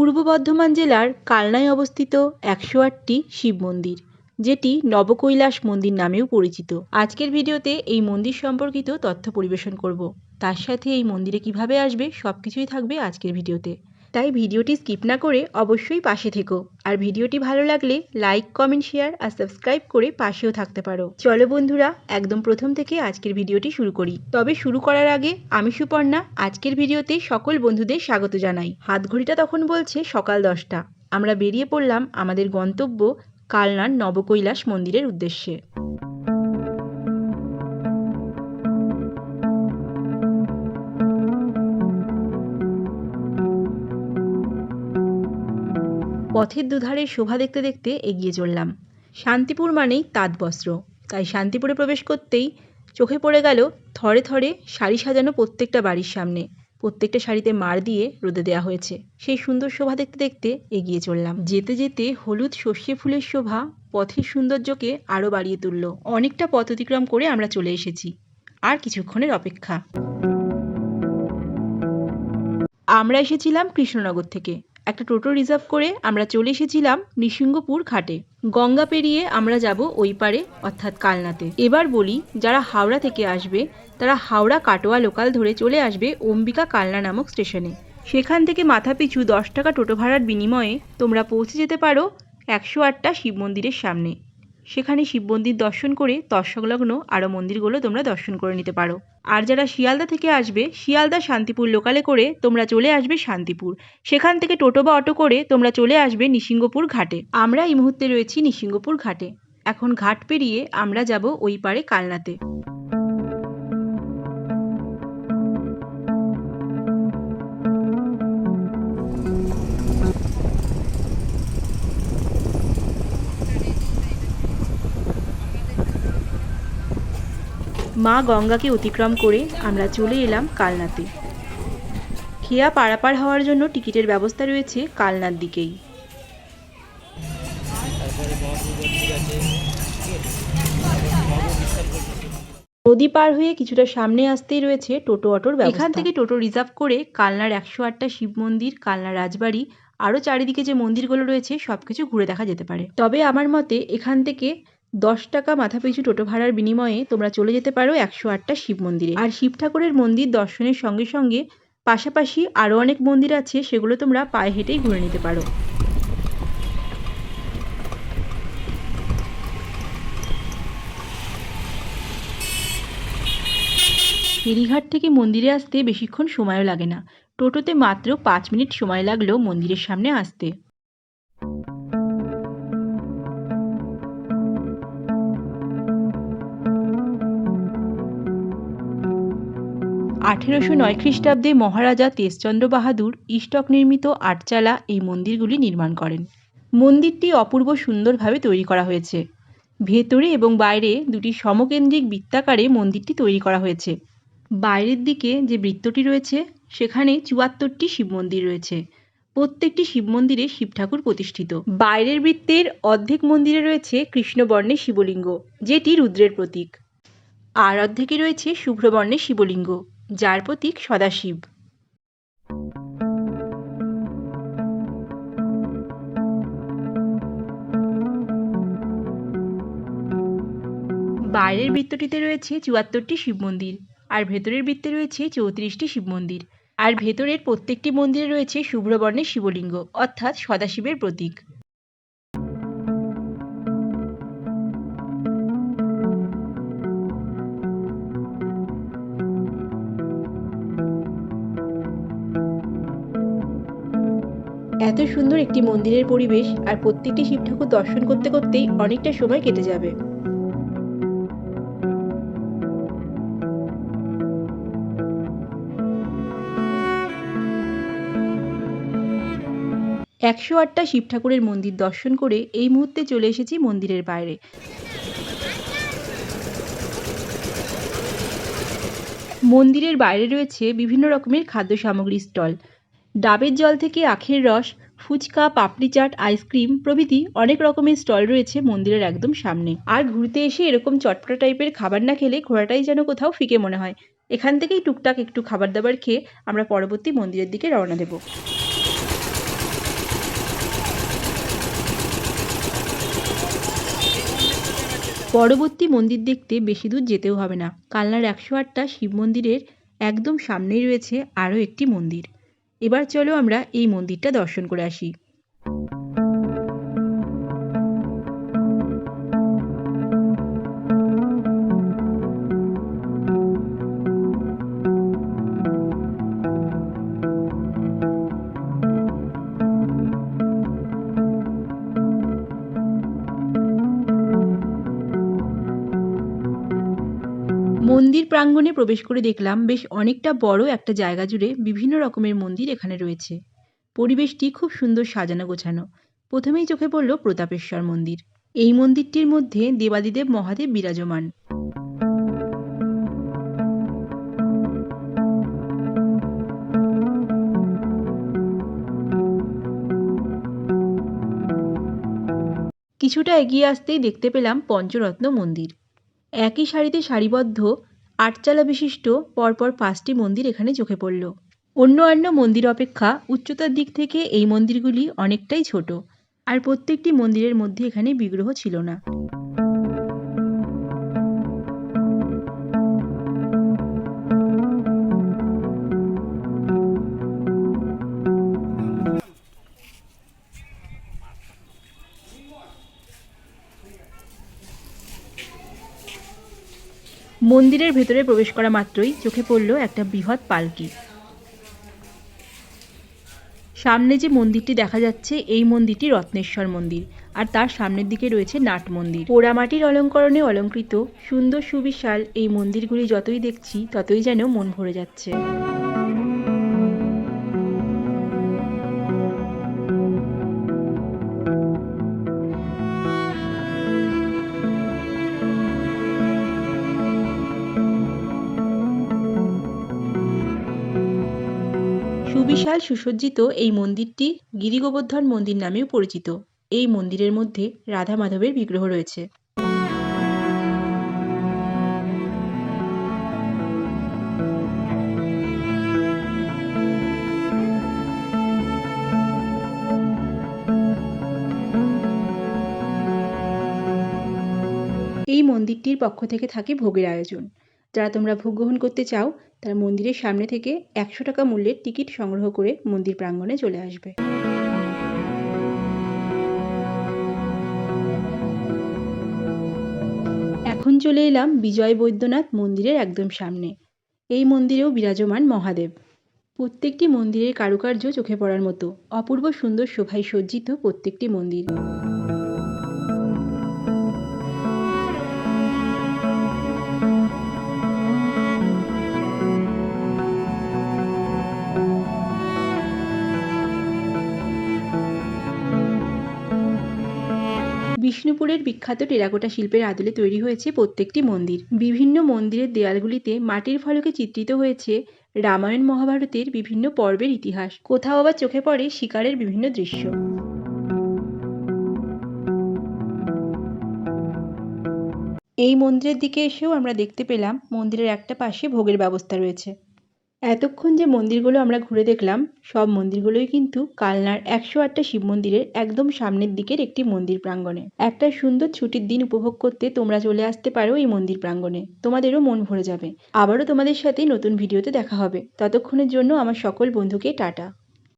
পূর্ব বর্ধমান জেলার কালনায় অবস্থিত একশো আটটি শিব মন্দির, যেটি নবকৈলাস মন্দির নামেও পরিচিত। আজকের ভিডিওতে এই মন্দির সম্পর্কিত তথ্য পরিবেশন করব। তার সাথে এই মন্দিরে কীভাবে আসবে সব কিছুই থাকবে আজকের ভিডিওতে। তাই ভিডিওটি স্কিপ না করে অবশ্যই পাশে থেকো। আর ভিডিওটি ভালো লাগলে লাইক, কমেন্ট, শেয়ার আর সাবস্ক্রাইব করে পাশেও থাকতে পারো। চলো বন্ধুরা, একদম প্রথম থেকে আজকের ভিডিওটি শুরু করি। তবে শুরু করার আগে আমি সুপর্ণা আজকের ভিডিওতে সকল বন্ধুদের স্বাগত জানাই। হাত ঘড়িটা তখন বলছে সকাল দশটা। আমরা বেরিয়ে পড়লাম আমাদের গন্তব্য কালনার নবকৈলাস মন্দিরের উদ্দেশ্যে। পথের দুধারে শোভা দেখতে দেখতে এগিয়ে চললাম। শান্তিপুর মানেই তাঁত বস্ত্র তাই শান্তিপুরে প্রবেশ করতেই চোখে পড়ে গেল থরে থরে শাড়ি সাজানো প্রত্যেকটা বাড়ির সামনে। প্রত্যেকটা শাড়িতে মার দিয়ে রোদে দেওয়া হয়েছে। সেই সুন্দর শোভা দেখতে দেখতে এগিয়ে চললাম। যেতে যেতে হলুদ সর্ষে ফুলের শোভা পথের সৌন্দর্যকে আরও বাড়িয়ে তুলল। অনেকটা পথ অতিক্রম করে আমরা চলে এসেছি। আর কিছুক্ষণের অপেক্ষা। আমরা এসেছিলাম কৃষ্ণনগর থেকে। একটা টোটো রিজার্ভ করে আমরা চলে এসেছিলাম নৃসিংহপুর ঘাটে। গঙ্গা পেরিয়ে আমরা যাব ওই পারে, অর্থাৎ কালনাতে। এবার বলি, যারা হাওড়া থেকে আসবে, তারা হাওড়া কাটোয়া লোকাল ধরে চলে আসবে অম্বিকা কালনা নামক স্টেশনে। সেখান থেকে মাথাপিছু দশ টাকা টোটো ভাড়ার বিনিময়ে তোমরা পৌঁছে যেতে পারো একশো আটটা শিব মন্দিরের সামনে। সেখানে শিব মন্দির দর্শন করে তৎসংলগ্ন আরও মন্দিরগুলো তোমরা দর্শন করে নিতে পারো। আর যারা শিয়ালদা থেকে আসবে, শিয়ালদা শান্তিপুর লোকালে করে তোমরা চলে আসবে শান্তিপুর। সেখান থেকে টোটো বা অটো করে তোমরা চলে আসবে নিসিংহপুর ঘাটে। আমরা এই মুহূর্তে রয়েছি নিসিংহপুর ঘাটে। এখন ঘাট পেরিয়ে আমরা যাব ওই পারে কালনাতে। মা গঙ্গাকে অতিক্রম করে আমরা চলে এলাম কালনাতে। খেয়া পারাপার হওয়ার জন্য টিকিটের ব্যবস্থা রয়েছে কালনার দিকেই। নদী পার হয়ে কিছুটা সামনে আসতেই রয়েছে টোটো অটোর ব্যবস্থা। এখান থেকে টোটো রিজার্ভ করে কালনার একশো আটটা শিব মন্দির কালনা রাজবাড়ি আরও চারিদিকে যে মন্দিরগুলো রয়েছে সব কিছু ঘুরে দেখা যেতে পারে। তবে আমার মতে এখান থেকে দশ টাকা মাথাপিছু টোটো ভাড়ার বিনিময়ে তোমরা চলে যেতে পারো একশো আটটা শিব মন্দিরে। আর শিব ঠাকুরের মন্দির দর্শনের সঙ্গে সঙ্গে পাশাপাশি আরও অনেক মন্দির আছে, সেগুলো তোমরা পায়ে হেঁটেই ঘুরে নিতে পারো। ফেরিঘাট থেকে মন্দিরে আসতে বেশিক্ষণ সময়ও লাগে না। টোটোতে মাত্র পাঁচ মিনিট সময় লাগল মন্দিরের সামনে আসতে। আঠেরোশো নয় খ্রিস্টাব্দে মহারাজা তেজচন্দ্র বাহাদুর ইস্টক নির্মিত আটচালা এই মন্দিরগুলি নির্মাণ করেন। মন্দিরটি অপূর্ব সুন্দরভাবে তৈরি করা হয়েছে। ভেতরে এবং বাইরে দুটি সমকেন্দ্রিক বৃত্তাকারে মন্দিরটি তৈরি করা হয়েছে। বাইরের দিকে যে বৃত্তটি রয়েছে, সেখানে চুয়াত্তরটি শিব মন্দির রয়েছে। প্রত্যেকটি শিব মন্দিরে শিব ঠাকুর প্রতিষ্ঠিত। বাইরের বৃত্তের অর্ধেক মন্দিরে রয়েছে কৃষ্ণবর্ণের শিবলিঙ্গ, যেটি রুদ্রের প্রতীক। আর অর্ধেকে রয়েছে শুভ্রবর্ণের শিবলিঙ্গ। যার প্রতীক সদাশিব। বাইরের বৃত্তটিতে রয়েছে চুয়াত্তরটি শিব মন্দির, আর ভেতরের বৃত্তে রয়েছে চৌত্রিশটি শিব মন্দির, আর ভেতরের প্রত্যেকটি মন্দিরে রয়েছে শুভ্রবর্ণের শিবলিঙ্গ, অর্থাৎ সদাশিবের প্রতীক। এত সুন্দর একটি মন্দিরের পরিবেশ আর প্রত্যেকটি শিব ঠাকুর দর্শন করতে করতেই অনেকটা সময় কেটে যাবে। একশো আটটা শিব ঠাকুরের মন্দির দর্শন করে এই মুহূর্তে চলে এসেছি মন্দিরের বাইরে। মন্দিরের বাইরে রয়েছে বিভিন্ন রকমের খাদ্য সামগ্রীর স্টল। ডাবের জল থেকে আখের রস, ফুচকা, পাপড়ি চাট, আইসক্রিম প্রভৃতি অনেক রকমের স্টল রয়েছে মন্দিরের একদম সামনে। আর ঘুরতে এসে এরকম চটপটা টাইপের খাবার না খেলে ঘোরাটাই যেন কোথাও ফিকে মনে হয়। এখান থেকেই টুকটাক একটু খাবার দাবার খেয়ে আমরা পরবর্তী মন্দিরের দিকে রওনা দেব। পরবর্তী মন্দির দেখতে বেশি দূর যেতেও হবে না। কালনার একশো আটটা শিব মন্দিরের একদম সামনেই রয়েছে আরও একটি মন্দির। এবার চলো আমরা এই মন্দিরটা দর্শন করে আসি। মন্দির প্রাঙ্গণে প্রবেশ করে দেখলাম বেশ অনেকটা বড় একটা জায়গা জুড়ে বিভিন্ন রকমের মন্দির এখানে রয়েছে। পরিবেশটি খুব সুন্দর সাজানো গোছানো। প্রথমেই চোখে পড়ল প্রতাপেশ্বর মন্দির। এই মন্দিরটির মধ্যে দেবাদিদেব মহাদেব বিরাজমান। কিছুটা এগিয়ে আসতেই দেখতে পেলাম পঞ্চরত্ন মন্দির। একই সারিতে সারিবদ্ধ আটচালা বিশিষ্ট পরপর পাঁচটি মন্দির এখানে চোখে পড়ল। অন্য মন্দির অপেক্ষা উচ্চতার দিক থেকে এই মন্দিরগুলি অনেকটাই ছোট, আর প্রত্যেকটি মন্দিরের মধ্যে এখানে বিগ্রহ ছিল না। মন্দিরের ভেতরে প্রবেশ করা মাত্রই চোখে পড়ল একটা বৃহৎ পালকি। সামনে যে মন্দিরটি দেখা যাচ্ছে, এই মন্দিরটি রত্নেশ্বর মন্দির, আর তার সামনের দিকে রয়েছে নাট মন্দির। পোড়ামাটির অলঙ্করণে অলঙ্কৃত, সুন্দর সুবিশাল এই মন্দিরগুলি যতই দেখছি, ততই যেন মন ভরে যাচ্ছে। সুবিশাল সুসজ্জিত এই মন্দিরটি গিরিগোবর্ধন মন্দির নামেও পরিচিত। এই মন্দিরের মধ্যে রাধা মাধবের বিগ্রহ রয়েছে। এই মন্দিরটির পক্ষ থেকে থাকে ভোগের আয়োজন। যারা তোমরা ভোগ গ্রহণ করতে চাও, তারা মন্দিরের সামনে থেকে একশো টাকা মূল্যের টিকিট সংগ্রহ করে মন্দির প্রাঙ্গণে চলে আসবে। এখন চলে এলাম বিজয় বৈদ্যনাথ মন্দিরের একদম সামনে। এই মন্দিরেও বিরাজমান মহাদেব। প্রত্যেকটি মন্দিরের কারুকার্য চোখে পড়ার মতো, অপূর্ব সুন্দর শোভায় সজ্জিত প্রত্যেকটি মন্দির। বিষ্ণুপুরের বিখ্যাত টেরাকোটা শিল্পের আদলে তৈরি হয়েছে প্রত্যেকটি মন্দির। বিভিন্ন মন্দিরের দেয়ালগুলিতে মাটির ফলকে চিত্রিত হয়েছে রামায়ণ মহাভারতের বিভিন্ন পর্বের ইতিহাস। কোথাও আবার চোখে পড়ে শিকারের বিভিন্ন দৃশ্য। এই মন্দিরের দিকে এসেও আমরা দেখতে পেলাম মন্দিরের একটা পাশে ভোগের ব্যবস্থা রয়েছে। এতক্ষণ যে মন্দিরগুলো আমরা ঘুরে দেখলাম, সব মন্দিরগুলোই কিন্তু কালনার একশো আটটা শিব মন্দিরের একদম সামনের দিকের একটি মন্দির প্রাঙ্গণে। একটা সুন্দর ছুটির দিন উপভোগ করতে তোমরা চলে আসতে পারো এই মন্দির প্রাঙ্গণে। তোমাদেরও মন ভরে যাবে। আবারও তোমাদের সাথে নতুন ভিডিওতে দেখা হবে। ততক্ষণের জন্য আমার সকল বন্ধুকে টাটা।